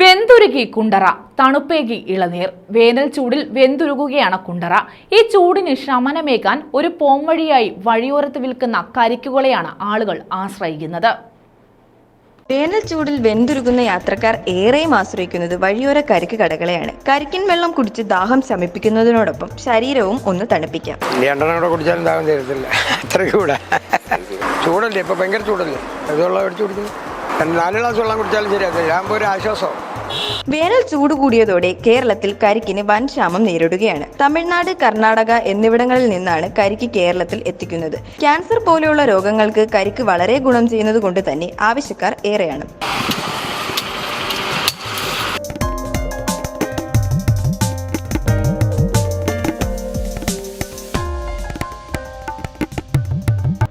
വെന്തുരുകി കുണ്ടറ. തണുപ്പേകി ഇളനീർ. വേനൽ ചൂടിൽ വെന്തുരുകുകയാണ് കുണ്ടറ. ഈ ചൂടിന് ശമനമേകാൻ ഒരു പോംവഴിയായി വഴിയോരത്ത് വിൽക്കുന്ന കരിക്കുകളെയാണ് ആളുകൾ ആശ്രയിക്കുന്നത്. വേനൽ ചൂടിൽ വെന്തുരുകുന്ന യാത്രക്കാർ ഏറെയും ആശ്രയിക്കുന്നത് വഴിയോര കരിക്ക് കടകളെയാണ്. കരിക്കിൻ വെള്ളം കുടിച്ച് ദാഹം ശമിപ്പിക്കുന്നതിനോടൊപ്പം ശരീരവും ഒന്ന് തണുപ്പിക്കാം. രണ്ടെണ്ണം കൂടെ കുടിച്ചാലും ദാഹം തരത്തില്ല. അത്രയ്ക്ക് കൂടെ ചൂടല്ലേ? ഇപ്പൊ ഭയങ്കര ചൂടല്ലേ? അടിച്ചു കുടിക്കുന്നു നാല് ഗ്ലാസ് വെള്ളം കുടിച്ചാലും ഇതാകുമ്പോൾ ഒരു ആശ്വാസം. വേനൽ ചൂട് കൂടിയതോടെ കേരളത്തിൽ കരിക്കിന് വൻ ക്ഷാമം നേരിടുകയാണ്. തമിഴ്നാട് കർണാടക എന്നിവിടങ്ങളിൽ നിന്നാണ് കരിക്ക് കേരളത്തിൽ എത്തിക്കുന്നത്. ക്യാൻസർ പോലെയുള്ള രോഗങ്ങൾക്ക് കരിക്ക് വളരെ ഗുണം ചെയ്യുന്നത് കൊണ്ട് തന്നെ ആവശ്യക്കാർ ഏറെയാണ്.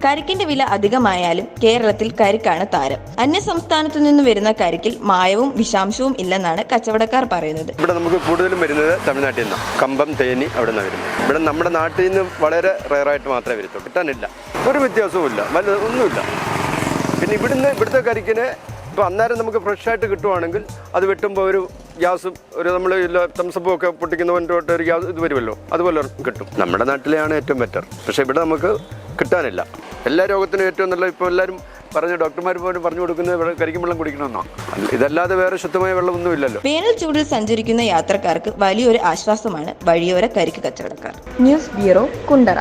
കരിക്കിന്റെ വില അധികമായാലും കേരളത്തിൽ കരിക്കാണ് താരം. അന്യ സംസ്ഥാനത്തു നിന്ന് വരുന്ന കരിക്കിൽ മായവും വിഷാംശവും ഇല്ലെന്നാണ് കച്ചവടക്കാർ പറയുന്നത്. ഇവിടെ നമുക്ക് കൂടുതലും വരുന്നത് തമിഴ്നാട്ടിൽ നിന്നാണ്. കമ്പം തേനി അവിടെ നിന്നാണ് വരുന്നത്. ഇവിടെ നമ്മുടെ നാട്ടിൽ നിന്ന് വളരെ റയറായിട്ട് മാത്രമേ വരുത്തൂ കിട്ടാനില്ല. ഒരു വ്യത്യാസവും ഇല്ല. വല്ല ഒന്നുമില്ല. പിന്നെ ഇവിടുന്ന് ഇവിടുത്തെ കരിക്കിന് ഇപ്പോൾ അന്നേരം നമുക്ക് ഫ്രഷ് ആയിട്ട് കിട്ടുവാണെങ്കിൽ അത് വെട്ടുമ്പോൾ ഒരു ഗ്യാസും ഒരു നമ്മൾ തംസപ്പും ഒക്കെ പൊട്ടിക്കുന്നവന്റെ തൊട്ട് ഒരു ഗ്യാസ് ഇത് വരുമല്ലോ. അതുപോലെ കിട്ടും. നമ്മുടെ നാട്ടിലെയാണ് ഏറ്റവും ബെറ്റർ പക്ഷേ ഇവിടെ നമുക്ക് കിട്ടാനില്ല. എല്ലാ രോഗത്തിനും ഏറ്റവും നല്ല ഇപ്പോൾ എല്ലാവരും പറഞ്ഞു ഡോക്ടർമാർ പോലും പറഞ്ഞു കൊടുക്കുന്നത് വെള്ളം- കരിക്കും വെള്ളം കുടിക്കണമെന്നാണ് ഇതല്ലാതെ വേറെ ശുദ്ധമായ വെള്ളമൊന്നും ഇല്ലല്ലോ. വേനൽ ചൂടിൽ സഞ്ചരിക്കുന്ന യാത്രക്കാർക്ക് വലിയൊരു ആശ്വാസമാണ് വഴിയോര കരിക്ക് കച്ചവടക്കാർ. News bureau Kundara.